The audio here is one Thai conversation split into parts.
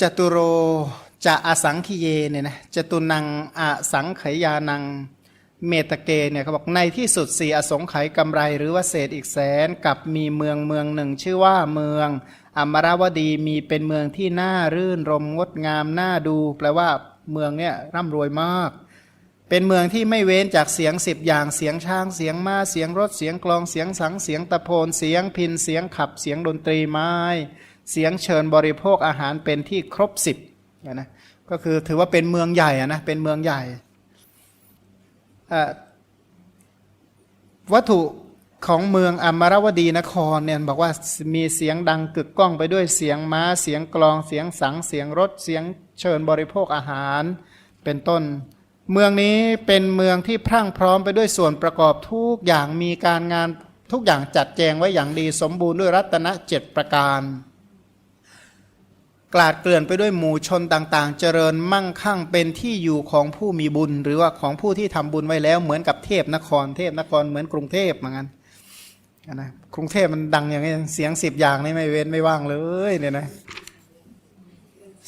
จตุโรจะอสังคีเยเนี่ยนะจตุนังอสังขยานังเมตเกเนี่ยเขาบอกในที่สุดสี่อสงไขยกำไรหรือว่าเศษอีกแสนกับมีเมืองเมืองหนึ่ง ชื่อว่าเมืองอมราวดีมีเป็นเมืองที่น่ารื่นรมงดงามน่าดู แปลว่าเมืองเนี่ยร่ำรวยมาก เป็นเมืองที่ไม่เว้นจากเสียงสิบอย่างเสียงช้างเสียงม้าเสียงรถเสียงกลองเสียงสังเสียงตะโพนเสียงพินเสียงขับเสียงดนตรีไม้ เสียงเชิญบริโภคอาหารเป็นที่ครบสิบนะก็คือถือว่าเป็นเมืองใหญ่อะนะเป็นเมืองใหญ่วัตถุของเมืองอมรวดีนครเนี่ยบอกว่ามีเสียงดังกึกก้องไปด้วยเสียงม้าเสียงกลองเสียงสังเสียงรถเสียงเชิญบริโภคอาหารเป็นต้น เมืองนี้เป็นเมืองที่พรั่งพร้อมไปด้วยส่วนประกอบทุกอย่างมีการงานทุกอย่างจัดแจงไว้อย่างดีสมบูรณ์ด้วยรัตนเจ็ดประการ กลาดเกลื่อนไปด้วยหมู่ชนต่างๆ เจริญมั่งคั่งเป็นที่อยู่ของผู้มีบุญ หรือว่าของผู้ที่ทำบุญไว้แล้วเหมือนกับเทพนคร เทพนครเหมือนกรุงเทพเหมือนกันนะกรุงเทพมันดังอย่างนี้เสียงสิบอย่างนี่ไม่เว้นไม่ว่างเลยเนี่ยนะ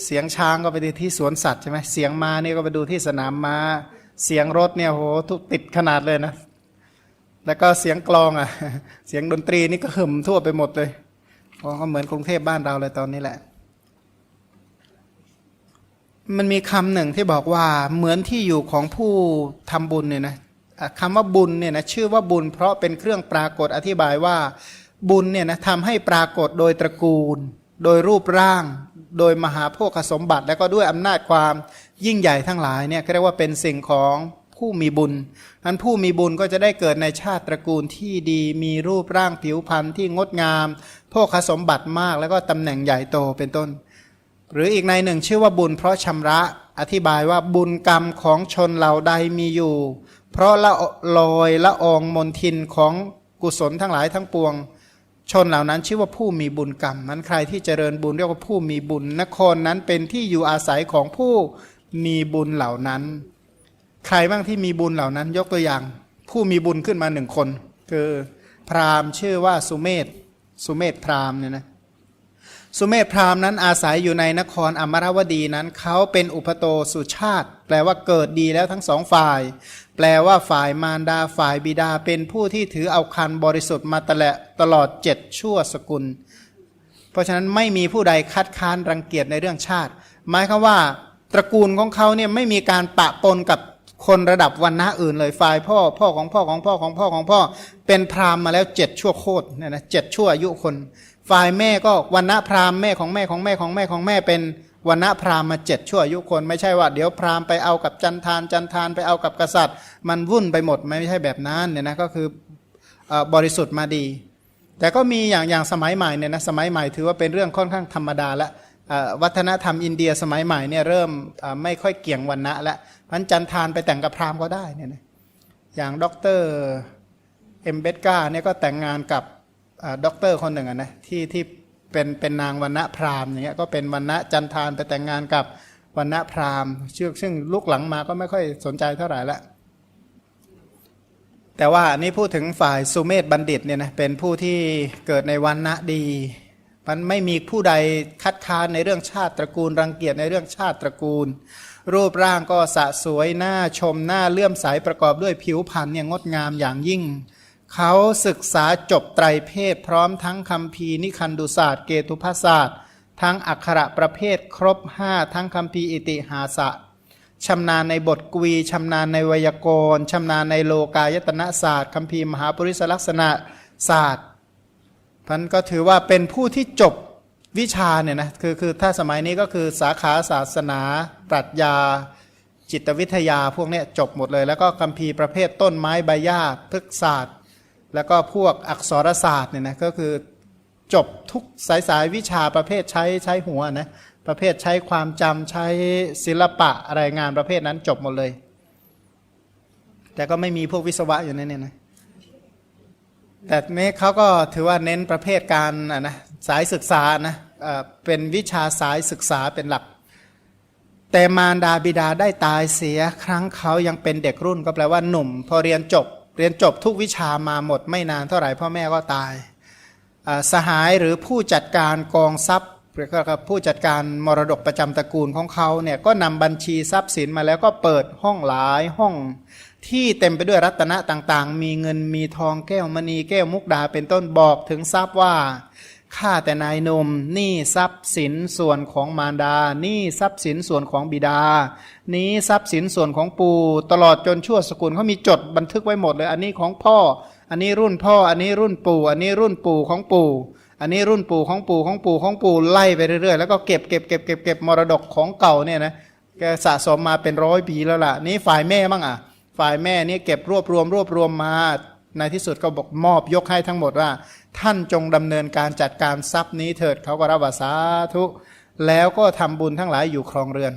เสียงช้างก็ไปดูที่สวนสัตว์ใช่ไหมเสียงม้านี่ก็ไปดูที่สนามม้า เสียงรถเนี่ยโหทุกติดขนาดเลยนะ แล้วก็เสียงกลองอะ เสียงดนตรีนี่ก็หึมทั่วไปหมดเลยก็เหมือนกรุงเทพบ้านเราเลยตอนนี้แหละ มันมีคำหนึ่งที่บอกว่าเหมือนที่อยู่ของผู้ทำบุญเนี่ยนะคำว่าบุญเนี่ยนะชื่อว่าบุญ เพราะเป็นเครื่องปรากฏอธิบายว่าบุญเนี่ยนะทำให้ปรากฏโดยตระกูล โดยรูปร่าง โดยมหาโภคสมบัติ และก็ด้วยอำนาจความยิ่งใหญ่ทั้งหลายเนี่ยเรียกว่าเป็นสิ่งของผู้มีบุญนั้นผู้มีบุญก็จะได้เกิดในชาติตระกูลที่ดี มีรูปร่างผิวพรรณที่งดงาม โภคสมบัติมาก แล้วก็ตำแหน่งใหญ่โตเป็นต้น หรืออีกในหนึ่งชื่อว่าบุญเพราะชำระอธิบายว่าบุญกรรมของชนเหล่าใดมีอยู่ เพราะละลอยละอองมนทินของกุศลทั้งหลายทั้งปวง ชนเหล่านั้นชื่อว่าผู้มีบุญกรรมนั้นใครที่เจริญบุญเรียกว่าผู้มีบุญนครนั้นเป็นที่อยู่อาศัยของผู้มีบุญเหล่านั้น ใครบ้างที่มีบุญเหล่านั้น ยกตัวอย่าง ผู้มีบุญขึ้นมาหนึ่งคน คือพราหมณ์ชื่อว่าสุเมธสุเมธพราหมณ์เนี่ยนะ สุเมธพราหมณ์นั้นอาศัยอยู่ในนครอมรวดีนั้นเขาเป็นอุปโตสุชาติ แปลว่าเกิดดีแล้วทั้งสองฝ่าย แปลว่าฝ่ายมารดาฝ่ายบิดาเป็นผู้ที่ถือเอาคันบริสุทธิ์มาตลอดตลอดเจ็ดชั่วสกุล เพราะฉะนั้นไม่มีผู้ใดคัดค้านรังเกียจในเรื่องชาติ หมายคือว่า ตระกูลของเขาเนี่ยไม่มีการปะปนกับคนระดับวันณะอื่นเลยฝ่ายพ่อพ่อของพ่อของพ่อของพ่อของพ่อ เป็นพราหมณ์มาแล้วเจ็ดชั่วโคตรเนี่ยนะเจ็ดชั่วอายุคน ฝ่ายแม่ก็วันณะพราหมณ์แม่ของแม่ของแม่ของแม่ของแม่เป็นวันณะพราหมณ์มาเจ็ดชั่วอายุคน ไม่ใช่ว่าเดี๋ยวพราหมณ์ไปเอากับจันทานจันทานไปเอากับกษัตริย์ มันวุ่นไปหมดไม่ใช่แบบนั้นเนี่ยนะก็คือบริสุทธิ์มาดี แต่ก็มีอย่างอย่างสมัยใหม่เนี่ยนะสมัยใหม่ถือว่าเป็นเรื่องค่อนข้างธรรมดาละวัฒนธรรมอินเดียสมัยใหม่เนี่ยเริ่มไม่ค่อยเกี่ยงวันณะละพันจันทานไปแต่งกับพราหมณ์ก็ได้เนี่ยนะอย่างด็อกเตอร์เอ็มเบตกาเนี่ยก็แต่งงานกับ ด็อกเตอร์คนหนึ่งนะที่ที่เป็นเป็นนางวันณะพราหมณ์อย่างเงี้ยก็เป็นวันณะจันทานไปแต่งงานกับวันณะพราหมณ์ชื่อซึ่งลูกหลังมาก็ไม่ค่อยสนใจเท่าไหร่ละแต่ว่านี่พูดถึงฝ่ายสุเมธบัณฑิตเนี่ยนะเป็นผู้ที่เกิดในวันณะดี มันไม่มีผู้ใดคัดค้านในเรื่องชาติตระกูล รังเกียจในเรื่องชาติตระกูล รูปร่างก็สะสวยหน้าชมหน้าเลื่อมใสประกอบด้วยผิวพรรณเนี่ยงดงามอย่างยิ่ง เขาศึกษาจบไตรเพศพร้อมทั้งคำพีนิคันดุศาสตร์เกตุพศาสตร์ ทั้งอักขระประเภทครบห้าทั้งคำพีอิติหาสะชำนาญในบทกวีชำนาญในไวยากรณ์ชำนาญในโลกายตนะศาสตร์คัมภีมหาปริศลักษณะศาสตร์พันก็ถือว่าเป็นผู้ที่จบวิชาเนี่ยนะคือคือถ้าสมัยนี้ก็คือสาขาศาสนา ปรัชญา จิตวิทยาพวกเนี้ยจบหมดเลย แล้วก็คัมภีประเภทต้นไม้ใบหญ้าพฤกษศาสตร์ แล้วก็พวกอักษรศาสตร์เนี่ยนะก็คือจบทุกสายสายวิชาประเภทใช้ใช้หัวนะประเภทใช้ความจำใช้ศิลปะอะไรงานประเภทนั้นจบหมดเลย แต่ก็ไม่มีพวกวิศวะอยู่ในนี้นะแต่นี้เขาก็ถือว่าเน้นประเภทการนะสายศึกษานะเป็นวิชาสายศึกษาเป็นหลัก แต่มารดาบิดาได้ตายเสียครั้งเขายังเป็นเด็กรุ่นก็แปลว่าหนุ่ม พอเรียนจบ เรียนจบทุกวิชามาหมดไม่นานเท่าไหร่พ่อแม่ก็ตายสหายหรือผู้จัดการกองทรัพย์ก็ครับผู้จัดการมรดกประจำตระกูลของเขาเนี่ยก็นำบัญชีทรัพย์สินมาแล้วก็เปิดห้องหลายห้องที่เต็มไปด้วยรัตนะต่างๆ มีเงินมีทองแก้วมณีแก้วมุกดาเป็นต้นบอกถึงทรัพย์ว่า ข้าแต่นายหนมนี่ทรัพย์สินส่วนของมารดานี่ทรัพย์สินส่วนของบิดา นี้ทรัพย์สินส่วนของปู่ตลอดจนชั่วสกุลเขามีจดบันทึกไว้หมดเลย อันนี้ของพ่อ อันนี้รุ่นพ่อ อันนี้รุ่นปู่ อันนี้รุ่นปู่ของปู่ อันนี้รุ่นปู่ของปู่ของปู่ของปู่ไล่ไปเรื่อยๆแล้วก็เก็บเก็บเก็บเก็บเก็บมรดกของเก่าเนี่ยนะแกสะสมมาเป็นร้อยปีแล้วล่ะ นี่ฝ่ายแม่บ้างอะ ฝ่ายแม่นี่เก็บรวบรวมรวบรวมมา ในที่สุดก็บอกมอบยกให้ทั้งหมดว่า ท่านจงดำเนินการจัดการทรัพย์นี้เถิดเขาก็รับว่าสาธุแล้วก็ทำบุญทั้งหลายอยู่ครองเรือน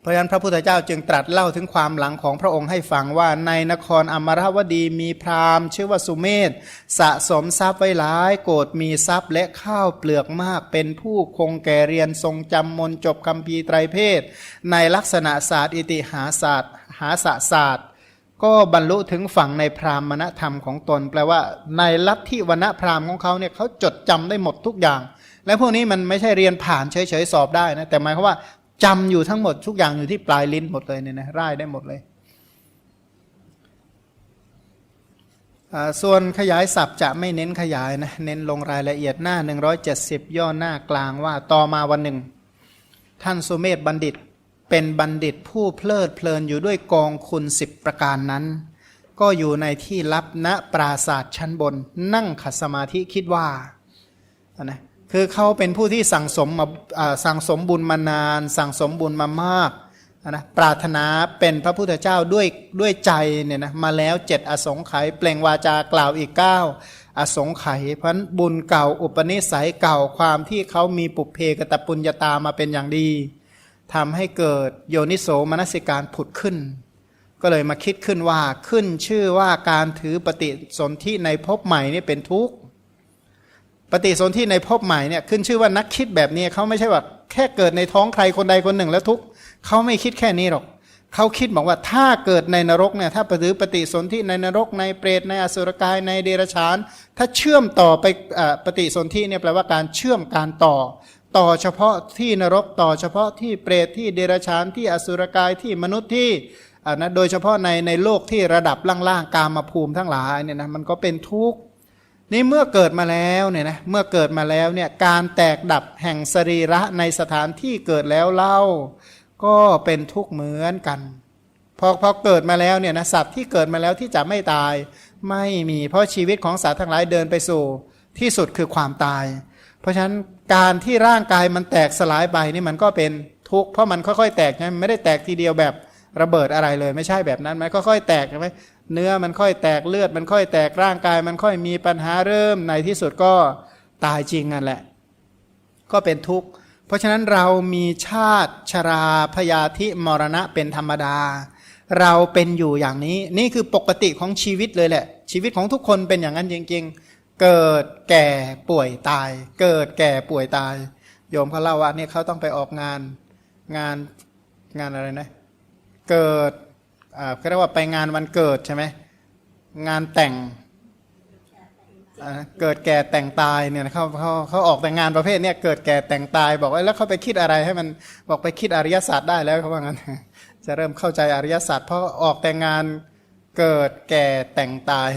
เพราะฉะนั้นพระพุทธเจ้าจึงตรัสเล่าถึงความหลังของพระองค์ให้ฟังว่าในนครอมรวดีมีพราหมณ์ ชื่อว่าสุเมธสะสมทรัพย์ไว้หลายโกรธมีทรัพย์และข้าวเปลือกมาก เป็นผู้คงแก่เรียนทรงจำมนจบคำพีไตรเพศ ในลักษณะศาสตร์ อิติหาศาสตร์ หาศาสตร์ ก็บรรลุถึงฝั่งในพราหมณธรรมของตน แปลว่า ในลัทธิวรณพราหมณ์ของเขาเนี่ยเขาจดจำได้หมดทุกอย่าง และพวกนี้มันไม่ใช่เรียนผ่านเฉยๆสอบได้นะแต่หมายความว่าจำอยู่ทั้งหมดทุกอย่างอยู่ที่ปลายลิ้นหมดเลยเนี่ยนะร่ายได้หมดเลยส่วนขยายศัพท์จะไม่เน้นขยายนะเน้นลงรายละเอียดหน้า 170 ย่อหน้ากลางว่าต่อมาวันหนึ่ง ท่านสุเมธบัณฑิต เป็นบัณฑิตผู้เพลิดเพลินอยู่ด้วยกองคุณสิบประการนั้น ก็อยู่ในที่ลับณปราศาสตร์ชั้นบน นั่งขัดสมาธิคิดว่านะคือเขาเป็นผู้ที่สั่งสมมาสั่งสมบุญมานาน สั่งสมบุญมามากนะปรารถนาเป็นพระพุทธเจ้าด้วยด้วยใจเนี่ยนะมาแล้วเจ็ดอสงไขยเปล่งวาจากล่าวอีกเก้าอสงไขยเพราะฉะนั้นบุญเก่า อุปนิสัยเก่าความที่เขามีปุเพกตปุญญาตามาเป็นอย่างดี ทำให้เกิดโยนิโสมนสิการผุดขึ้น ก็เลยมาคิดขึ้นว่าขึ้นชื่อว่าการถือปฏิสนธิในภพใหม่นี่เป็นทุกข์ปฏิสนธิในภพใหม่เนี่ยขึ้นชื่อว่านักคิดแบบนี้เขาไม่ใช่ว่าแค่เกิดในท้องใครคนใดคนหนึ่งแล้วทุกข์เขาไม่คิดแค่นี้หรอกเขาคิดบอกว่าถ้าเกิดในนรกเนี่ยถ้าปฏิปฏิสนธิในนรกในเปรตในอสุรกายในเดรัจฉาน ถ้าเชื่อมต่อไปอปฏิสนธิเนี่ยแปลว่าการเชื่อมการต่อ ต่อเฉพาะที่นรกต่อเฉพาะที่เปรตที่เดรัจฉานที่อสุรกายที่มนุษย์ที่อ่านะโดยเฉพาะในในโลกที่ระดับล่างๆกามาภูมิทั้งหลายเนี่ยนะมันก็เป็นทุกข์นี่เมื่อเกิดมาแล้วเนี่ยนะเมื่อเกิดมาแล้วเนี่ยการแตกดับแห่งสรีระในสถานที่เกิดแล้วเล่า ก็เป็นทุกข์เหมือนกันพอพอเกิดมาแล้วเนี่ยนะสัตว์ที่เกิดมาแล้วที่จะไม่ตายไม่มีเพราะชีวิตของสัตว์ทั้งหลายเดินไปสู่ที่สุดคือความตาย เพราะฉะนั้นการที่ร่างกายมันแตกสลายไปนี่มันก็เป็นทุกข์เพราะมันค่อยๆ แตกนะไม่ได้แตกทีเดียวแบบระเบิดอะไรเลยไม่ใช่แบบนั้นมันค่อยๆแตกใช่ไหมเนื้อมันค่อยแตกเลือด มันค่อยแตกร่างกาย มันค่อยมีปัญหาเริ่มในที่สุดก็ตายจริงนั่นแหละ ก็เป็นทุกข์ เพราะฉะนั้นเรามีชาติชราพยาธิมรณะเป็นธรรมดา เราเป็นอยู่อย่างนี้ นี่คือปกติของชีวิตเลยแหละ ชีวิตของทุกคนเป็นอย่างนั้นจริง ๆ เกิดแก่ป่วยตาย เกิดแก่ป่วยตาย โยมเขาเล่าว่าเนี่ยเขาต้องไปออกงานงานงานอะไรนะ เกิดอ่าเขาเรียกว่าไปงานวันเกิดใช่ไหมงานแต่งเกิดแก่แต่งตายเนี่ยเขาเขาเขาออกแต่งงานประเภทเนี่ยเกิดแก่แต่งตายบอกว่าแล้วเขาไปคิดอะไรให้มันบอกไปคิดอริยศาสตร์ได้แล้วเขาว่างั้นจะเริ่มเข้าใจอริยศาสตร์เพราะออกแต่งงานเกิดแก่แต่งตาย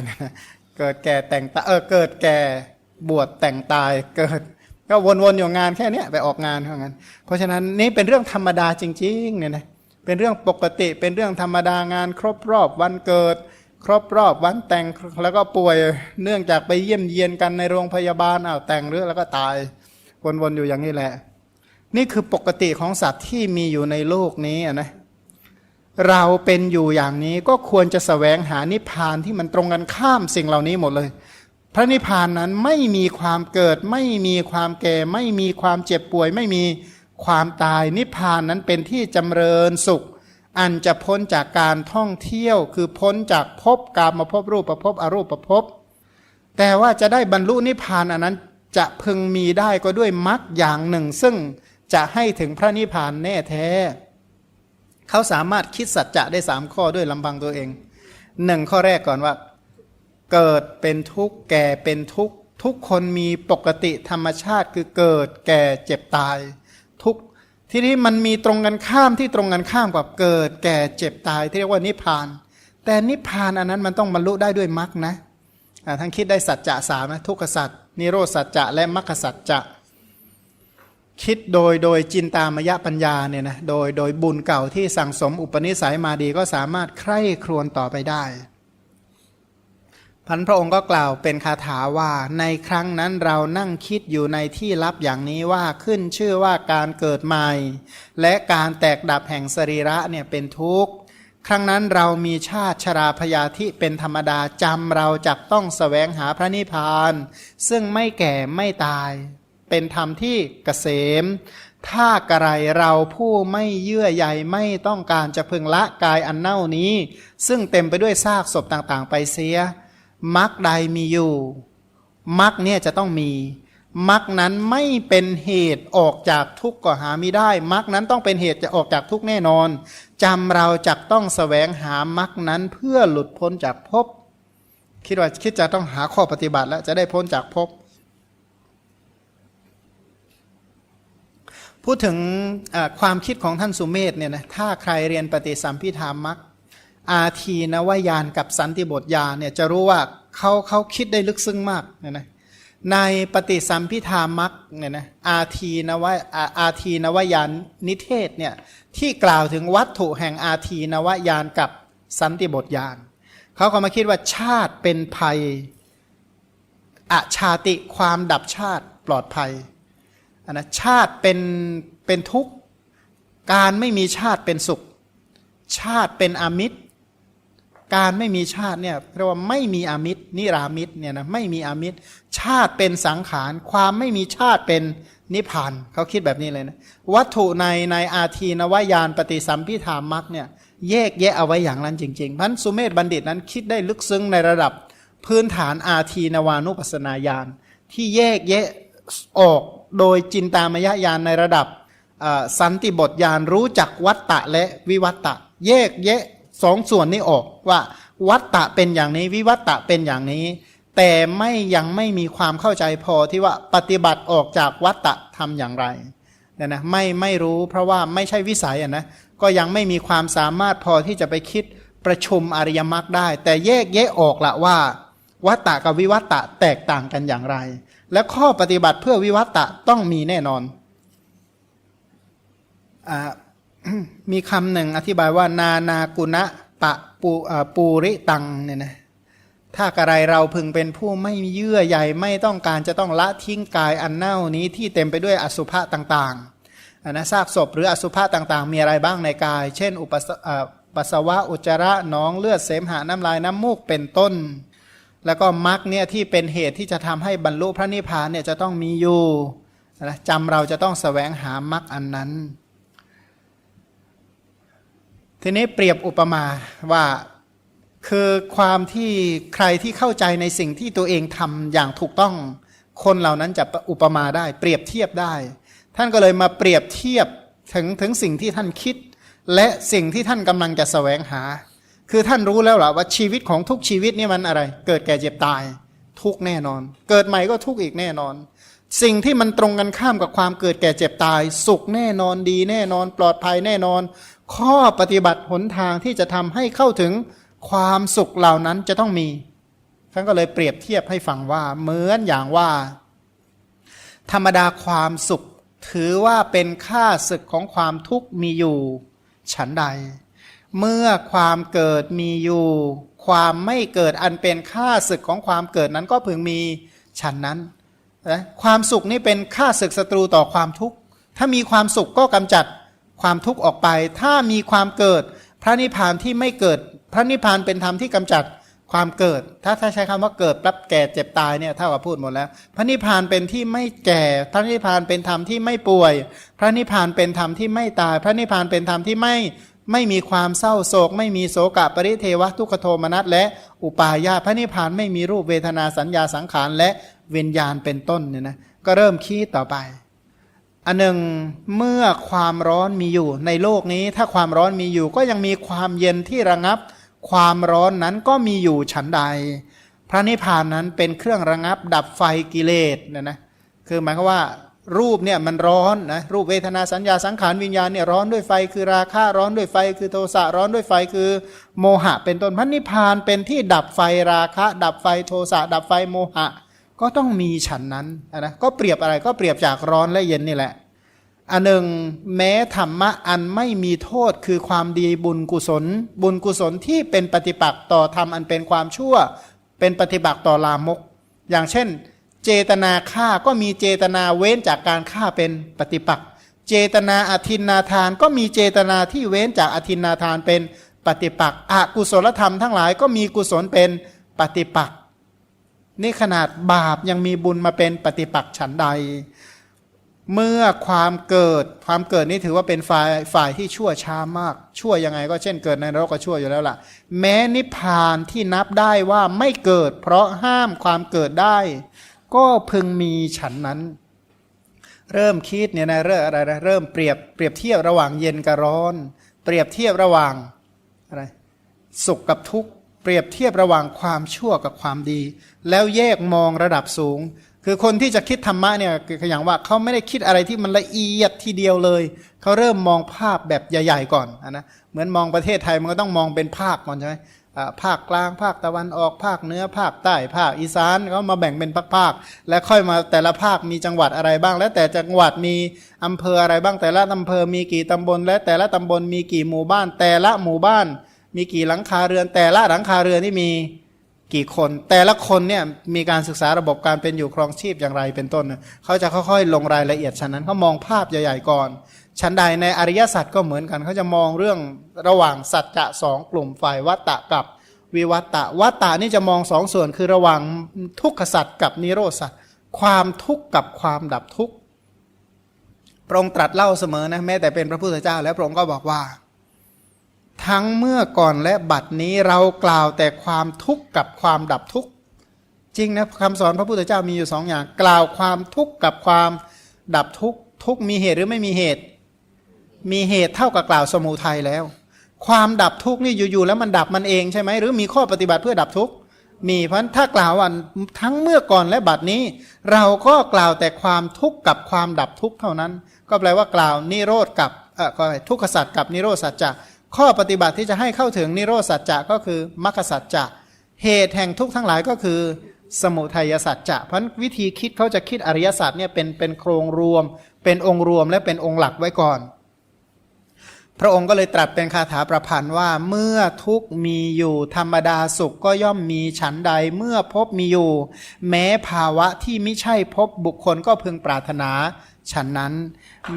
เกิดแก่แต่งตาเออเกิดแก่บวชแต่งตายเกิด ก็วนๆอยู่งานแค่เนี้ยไปออกงานเท่านั้นเพราะฉะนั้นนี่เป็นเรื่องธรรมดาจริงๆเนี่ยนะเป็นเรื่องปกติเป็นเรื่องธรรมดางาน ครบรอบวันเกิด ครบรอบวันแต่งแล้วก็ป่วยเนื่องจากไปเยี่ยมเยียนกันในโรงพยาบาลอ้าวแต่งเรื่องแล้วก็ตายวนๆอยู่อย่างนี้แหละ นี่คือปกติของสัตว์ที่มีอยู่ในโลกนี้นะ เราเป็นอยู่อย่างนี้ก็ควรจะสแสวงหานิพพานที่มันตรงกันข้ามสิ่งเหล่านี้หมดเลย พระนิพพานนั้นไม่มีความเกิด ไม่มีความแก่ ไม่มีความเจ็บป่วย ไม่มีความตายนิพพานนั้นเป็นที่จำเริญสุข อันจะพ้นจากการท่องเที่ยว คือพ้นจากภพกามมาภพรูปประภพอรูปประภพแต่ว่าจะได้บรรลุนิพพานอันนั้นจะพึงมีได้ก็ด้วยมรรคอย่างหนึ่ง ซึ่งจะให้ถึงพระนิพพานแน่แท้ เขาสามารถคิดสัจจะได้สามข้อด้วยลำพังตัวเองหนึ่งข้อแรกก่อนว่า เกิดเป็นทุกข์แก่เป็นทุกข์ทุกคนมีปกติธรรมชาติคือเกิดแก่เจ็บตาย ทุกทีนี้มันมีตรงกันข้ามที่ตรงกันข้ามกับเกิด แก่เจ็บตายที่เรียกว่านิพพาน แต่นิพพานอันนั้นมันต้องบรรลุได้ด้วยมรรคนะท่านคิดได้สัจจะสามนะทุกขสัจนิโรสัจจะและมรรคสัจจะ คิดโดยโดยจินตามยะปัญญาเนี่ยนะโดยโดยบุญเก่าที่สั่งสมอุปนิสัยมาดีก็สามารถใคร่ครวญต่อไปได้พันพระองค์ก็กล่าวเป็นคาถาว่าในครั้งนั้นเรานั่งคิดอยู่ในที่ลับอย่างนี้ว่าขึ้นชื่อว่าการเกิดใหม่ และการแตกดับแห่งสรีระเนี่ยเป็นทุกข์ ครั้งนั้นเรามีชาติชราพยาธิเป็นธรรมดาจำเราจักต้องสแสวงหาพระนิพพาน ซึ่งไม่แก่ไม่ตาย เป็นธรรมที่เกษม ถ้ากระไรเราผู้ไม่เยื่อใยไม่ต้องการจะพึงละกายอันเน่านี้ ซึ่งเต็มไปด้วยซากศพต่างๆ ไปเสียมักใดมีอยู่มักเนี่ยจะต้องมีมักนั้นไม่เป็นเหตุออกจากทุกข์ก็หาไม่ได้มักนั้นต้องเป็นเหตุจะออกจากทุกข์แน่นอนจำเราจักต้องสแสวงหามักนั้นเพื่อหลุดพ้นจากภพคิดว่าคิดจะต้องหาข้อปฏิบัติแล้วจะได้พ้นจากภพ พูดถึงความคิดของท่านสุเมธเนี่ยนะถ้าใครเรียนปฏิสัมพิธามักอาทีนวายานกับสันติบทยานเนี่ยจะรู้ว่าเขาเขาคิดได้ลึกซึ้งมากเนี่ยนะในปฏิสัมพิธามักเนี่ยนะอาทีนวอาอาทีนวายานนิเทศเนี่ยที่กล่าวถึงวัตถุแห่งอาทีนวายานกับสันติบทยานเขาก็มาคิดว่าชาติเป็นภัยอาชาติความดับชาติปลอดภัย นนะชาติเป็นเป็นทุกข์ การไม่มีชาติเป็นสุข ชาติเป็นอมิตร การไม่มีชาติเนี่ยเรียกว่าไม่มีอมิตร นิรามิตรเนี่ยนะไม่มีอมิตร ชาติเป็นสังขาร ความไม่มีชาติเป็นนิพพานเขาคิดแบบนี้เลยนะวัตถุในในอาทีนวายานปฏิสัมพิธามักเนี่ยแยกแยะเอาไว้อย่างนั้นจริงๆพันสุเมธบัณฑิตนั้นคิดได้ลึกซึ้งในระดับพื้นฐานอาทีนวานุปัสนาญาณที่แยกแยะออก โดยจินตามยญาณในระดับสันติบทญาณรู้จักวัตตะและวิวัตตะแยกแยะสองส่วนนี้ออกว่าวัตตะเป็นอย่างนี้วิวัตตะเป็นอย่างนี้ แต่ไม่ยังไม่มีความเข้าใจพอที่ว่าปฏิบัติออกจากวัตตะทำอย่างไรเนี่ยนะไม่ไม่รู้เพราะว่าไม่ใช่วิสัยอะนะก็ยังไม่มีความสามารถพอที่จะไปคิดประชุมอริยมรรคได้ แต่แยกแยะออกละว่าวัตตะกับวิวัตตะแตกต่างกันอย่างไร และข้อปฏิบัติเพื่อวิวัตตะต้องมีแน่นอนอมีคำหนึ่งอธิบายว่านานากุณะปะปูปูริตังเนี่ยนะถ้ากระไรเราพึงเป็นผู้ไม่เยื่อใยไม่ต้องการจะต้องละทิ้งกายอันเน่านี้ที่เต็มไปด้วยอสุภะต่างๆนะซากศพหรืออสุภะต่างๆ มีอะไรบ้างในกาย เช่น อุปปัสสาวะอุจจาระหนองเลือดเสมหะน้ำลายน้ำมูกเป็นต้น แล้วก็มรรคเนี่ยที่เป็นเหตุที่จะทำให้บรรลุพระนิพพานเนี่ยจะต้องมีอยู่นะจำเราจะต้องสแสวงหามรรคอันนั้น ทีนี้เปรียบอุปมาว่าคือความที่ใครที่เข้าใจในสิ่งที่ตัวเองทำอย่างถูกต้อง คนเหล่านั้นจะอุปมาได้ เปรียบเทียบได้ ท่านก็เลยมาเปรียบเทียบถึงถึงสิ่งที่ท่านคิด และสิ่งที่ท่านกำลังจะสแสวงหา คือท่านรู้แล้วหรอว่าชีวิตของทุกชีวิตนี่มันอะไร เกิดแก่เจ็บตาย ทุกแน่นอน เกิดใหม่ก็ทุกอีกแน่นอน สิ่งที่มันตรงกันข้ามกับความเกิดแก่เจ็บตาย สุขแน่นอนดีแน่นอน ปลอดภัยแน่นอน ข้อปฏิบัติหนทางที่จะทำให้เข้าถึงความสุขเหล่านั้นจะต้องมีท่านก็เลยเปรียบเทียบให้ฟังว่าเหมือนอย่างว่า ธรรมดาความสุข ถือว่าเป็นค่าศึกของความทุกข์มีอยู่ ฉันใด เมื่อความเกิดมีอยู่ ความไม่เกิดอันเป็นค่าศึกของความเกิดนั้นก็พึงมีฉันนั้นนะความสุขนี่เป็นค่าศึกศัตรูต่อความทุกข์ ถ้ามีความสุขก็กำจัดความทุกข์ออกไป ถ้ามีความเกิด พระนิพพานที่ไม่เกิด พระนิพพานเป็นธรรมที่กำจัดความเกิด ถ้าถ้าใช้คำว่าเกิดรับแก่เจ็บตายเนี่ยเท่ากับพูดหมดแล้ว พระนิพพานเป็นที่ไม่แก่ พระนิพพานเป็นธรรมที่ไม่ป่วย พระนิพพานเป็นธรรมที่ไม่ตาย พระนิพพานเป็นธรรมที่ไม่ ไม่มีความเศร้าโศก ไม่มีโศกะปริเทวะทุกขโทมนัสและอุปาญาพระนิพพานไม่มีรูปเวทนาสัญญาสังขารและเวิญญาณเป็นต้นเนี่ยนะก็เริ่มคิดต่อไป อันหนึ่งเมื่อความร้อนมีอยู่ในโลกนี้ ถ้าความร้อนมีอยู่ก็ยังมีความเย็นที่ระงับ ความร้อนนั้นก็มีอยู่ฉันใด พระนิพพานนั้นเป็นเครื่องระงับดับไฟกิเลสเนะนะคือหมายความว่า รูปเนี่ยมันร้อนนะรูปเวทนาสัญญาสังขารวิญญาณเนี่ยร้อนด้วยไฟคือราคะร้อนด้วยไฟ คือโทสะร้อนด้วยไฟคือโมหะ เป็นต้นพระนิพพานเป็นที่ดับไฟราคะ ดับไฟโทสะดับไฟโมหะ ก็ต้องมีฉันนั้นนะก็เปรียบอะไรก็เปรียบจากร้อนและเย็นนี่แหละอันหนึ่งแม้ธรรมะอันไม่มีโทษคือความดีบุญกุศล บุญกุศลที่เป็นปฏิปักษ์ต่อธรรมอันเป็นความชั่ว เป็นปฏิปักษ์ต่อลามก อย่างเช่น เจตนาฆ่าก็มีเจตนาเว้นจากการฆ่าเป็นปฏิปักษ์เจตนาอธินนาทานก็มีเจตนาที่เว้นจากอธินนาทานเป็นปฏิปักษ์อกุศลธรรมทั้งหลายก็มีกุศลเป็นปฏิปักษ์นี่ขนาดบาปยังมีบุญมาเป็นปฏิปักษ์ฉันใด เมื่อความเกิดความเกิดนี่ถือว่าเป็นฝ่ายฝ่ายที่ชั่วช้ามาก ชั่วยังไงก็เช่นเกิดในนรกก็ชั่วอยู่แล้วล่ะ แม้นิพพานที่นับได้ว่าไม่เกิด เพราะห้ามความเกิดได้ ก็พึงมีฉันนั้น เริ่มคิดเนี่ยนะเริ่มอะไรนะเริ่มเปรียบเปรียบเทียบระหว่างเย็นกับร้อน เปรียบเทียบระหว่างอะไรสุขกับทุกข์เปรียบเทียบระหว่างความชั่วกับความดี แล้วแยกมองระดับสูง คือคนที่จะคิดธรรมะเนี่ยคืออย่างว่าเขาไม่ได้คิดอะไรที่มันละเอียดทีเดียวเลย เขาเริ่มมองภาพแบบใหญ่ ๆ ก่อนอนะเหมือนมองประเทศไทยมันก็ต้องมองเป็นภาคก่อนใช่ไหม ภาคกลางภาคตะวันออกภาคเหนือภาคใต้ภาคอีสานเขามาแบ่งเป็นภาคๆและค่อยมาแต่ละภาคมีจังหวัดอะไรบ้าง และแต่จังหวัดมีอำเภออะไรบ้างแต่ละอำเภอมีกี่ตำบล และแต่ละตำบลมีกี่หมู่บ้าน แต่ละหมู่บ้าน มีกี่หลังคาเรือนแต่ละหลังคาเรือนที่มี กี่คน แต่ละคนเนี่ยมีการศึกษาระบบการเป็นอยู่ครองชีพอย่างไรเป็นต้นเขาจะค่อยๆ ลงรายละเอียดฉะนั้นเขามองภาพใหญ่ๆก่อน ชั้นใดในอริยสัจก็เหมือนกันเขาจะมองเรื่องระหว่างสัจจะสองกลุ่มฝ่ายวัตตะกับวิวัตตะวัตตะนี่จะมองสองส่วนคือระหว่างทุกขสัจกับนิโรธสัจความทุกข์กับความดับทุกข์พระองค์ตรัสเล่าเสมอนะแม้แต่เป็นพระพุทธเจ้า แล้วพระองค์ก็บอกว่า ทั้งเมื่อก่อนและบัดนี้เรากล่าวแต่ความทุกข์กับความดับทุกข์จริงนะคำสอนพระพุทธเจ้ามีอยู่สองอย่าง กล่าวความทุกข์กับความดับทุกข์ทุกมีเหตุหรือไม่มีเหตุ มีเหตุเท่ากับกล่าวสมุทัยแล้ว ความดับทุกข์นี่อยู่ๆแล้วมันดับมันเองใช่ไหมหรือมีข้อปฏิบัติเพื่อดับทุกข์มีเพราะถ้ากล่าวว่าทั้งเมื่อก่อนและบัดนี้ เราก็กล่าวแต่ความทุกข์กับความดับทุกข์เท่านั้น ก็แปลว่ากล่าวนิโรธกับเออก็ทุกขสัจกับนิโรธสัจจะ ข้อปฏิบัติที่จะให้เข้าถึงนิโรธสัจจะก็คือมรรคสัจจะเหตุแห่งทุกข์ทั้งหลายก็คือ สมุทัยสัจจะเพราะฉะนั้นวิธีคิดเขาจะคิดอริยสัจเนี่ยเป็นเป็นโครงรวม เป็นองค์รวมและเป็นองค์หลักไว้ก่อน พระองค์ก็เลยตรัสเป็นคาถาประพันธ์ว่า เมื่อทุกมีอยู่ธรรมดาสุขก็ย่อมมีฉันใด เมื่อพบมีอยู่ แม้ภาวะที่ไม่ใช่พบบุคคลก็พึงปรารถนา ฉันนั้น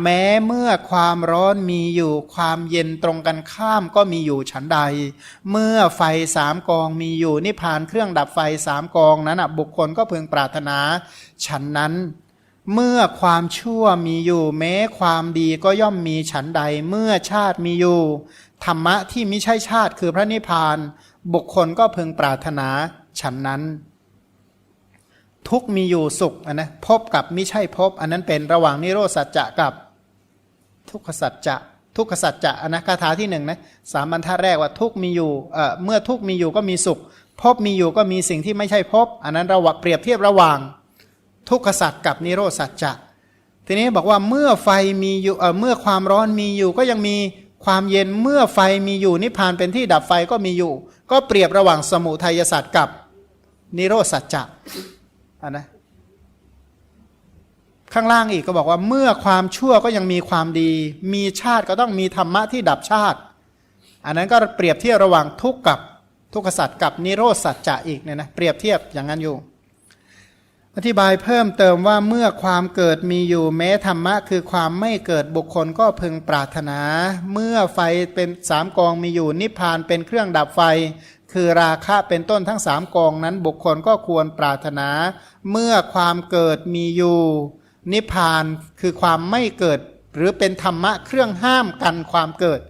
แม้เมื่อความร้อนมีอยู่ความเย็นตรงกันข้ามก็มีอยู่ฉันใด เมื่อไฟสามกองมีอยู่นิพพานเครื่องดับไฟสามกองนั้นนะบุคคลก็พึงปรารถนา ฉันนั้น เมื่อความชั่วมีอยู่แม้ความดีก็ย่อมมีฉันใด เมื่อชาติมีอยู่ธรรมะที่ไม่ใช่ชาติคือพระนิพพาน บุคคลก็พึงปรารถนา ฉันนั้น ทุกมีอยู่สุขอันนะพบกับไมิใช่พบ อันนั้นเป็นระหว่างนิโรสัจจะกับ ทุกขสัจจะ ทุกขสัจจะอันนะคาถาที่หนึ่งนะสามบรรทัดแรกว่าทุกมีอยู่เอ่อเมื่อทุกมีอยู่ก็มีสุข พบมีอยู่ก็มีสิ่งที่ไม่ใช่พบ อันนั้นเราเปรียบเทียบระหว่าง ทุกขสัจกับนิโรสัจจะ ทีนี้บอกว่าเมื่อไฟมีอยู่เอ่อเมื่อความร้อนมีอยู่ก็ยังมีความเย็นเมื่อไฟมีอยู่นิพพานเป็นที่ดับไฟก็มีอยู่ ก็เปรียบระหว่างสมุทัยศาสัจกับนิโรสัจจะ อะนะข้างล่างอีกก็บอกว่าเมื่อความชั่วก็ยังมีความดี มีชาติก็ต้องมีธรรมะที่ดับชาติ อันนั้นก็เปรียบเทียบระหว่างทุกข์กับทุกขสัจกับนิโรธสัจจะอีกเนี่ยนะเปรียบเทียบอย่างนั้นอยู่ อธิบายเพิ่มเติมว่าเมื่อความเกิดมีอยู่แม้ธรรมะ คือความไม่เกิดบุคคลก็พึงปรารถนา เมื่อไฟเป็นสามกองมีอยู่นิพพานเป็นเครื่องดับไฟ คือราคะเป็นต้นทั้งสามกองนั้นบุคคลก็ควรปรารถนา เมื่อความเกิดมีอยู่ นิพพานคือความไม่เกิด หรือเป็นธรรมะเครื่องห้ามกันความเกิด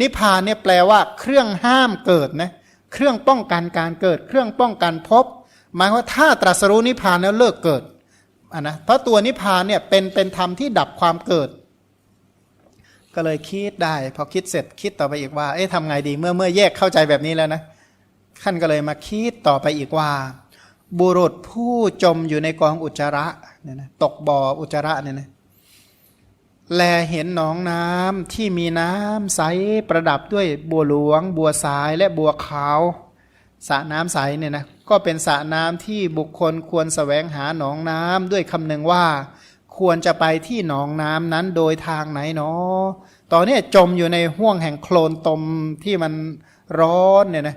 นิพพานเนี่ยแปลว่า เครื่องห้ามเกิดนะเครื่องป้องกันการเกิด เครื่องป้องกันภพหมายว่าถ้าตรัสรู้นิพพานแล้วเลิกเกิดอะนะเพราะตัวนิพพานเนี่ยเป็นเป็นธรรมที่ดับความเกิด ก็เลยคิดได้พอคิดเสร็จคิดต่อไปอีกว่าเอ๊ะทำไงดีเมื่อเมื่อแยกเข้าใจแบบนี้แล้วนะ ท่านก็เลยมาคิดต่อไปอีกว่า บุรุษผู้จมอยู่ในกองอุจจาระเนี่ยนะตกบ่ออุจจาระเนี่ยนะแลเห็นหนองน้ำที่มีน้ำใสประดับด้วยบัวหลวง บัวสายและบัวขาวสระน้ำใสเนี่ยนะก็เป็นสระน้ำที่บุคคลควรแสวงหาหนองน้ำด้วยคำนึงว่า ควรจะไปที่หนองน้ำนั้นโดยทางไหนเนาะตอนนี้จมอยู่ในห่วงแห่งโคลนตมที่มันร้อนเนี่ยนะ